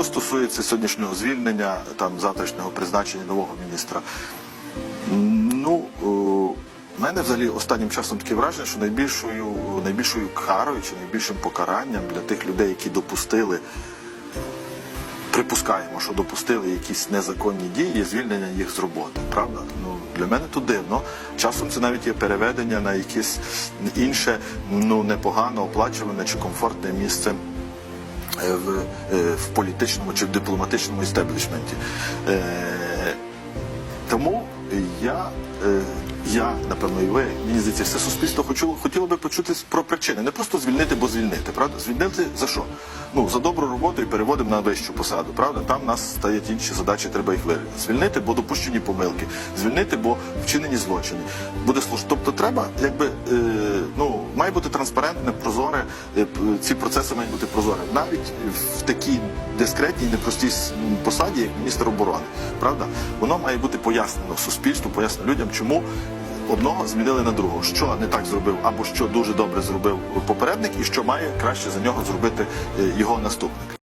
Що стосується сьогоднішнього звільнення, там завтрашнього призначення нового міністра, ну о, в мене взагалі останнім часом таке враження, що найбільшою найбільшою карою чи найбільшим покаранням для тих людей, які допустили. Припускаємо, що допустили якісь незаконні дії, є звільнення їх з роботи. Правда? Ну для мене то дивно. Часом це навіть є переведення на якесь інше, ну непогано оплачуване чи комфортне місце е, в, е, в політичному чи в дипломатичному істеблішменті. Е, тому я, е, я, напевно, і ви, мені здається, все суспільство хотіло, хотіло би почути про причини. Не просто звільнити, бо звільнити, правда? Звільнити за що? Ну, за добру роботу і переводимо на вищу посаду, правда? Там нас стоять інші задачі, треба їх вирішити. Звільнити, бо допущені помилки. Звільнити, бо вчинені злочини. Буде служ. Тобто треба, якби, е, ну, має бути транспарентне, прозоре, е, ці процеси мають бути прозорі. Навіть в такій дискретній, непростій посаді, як міністр оборони, правда? Воно має бути пояснено суспільству, пояснено людям, чому одного змінили на другого, що не так зробив, або що дуже добре зробив попередник, і що має краще за нього зробити е, його наступник.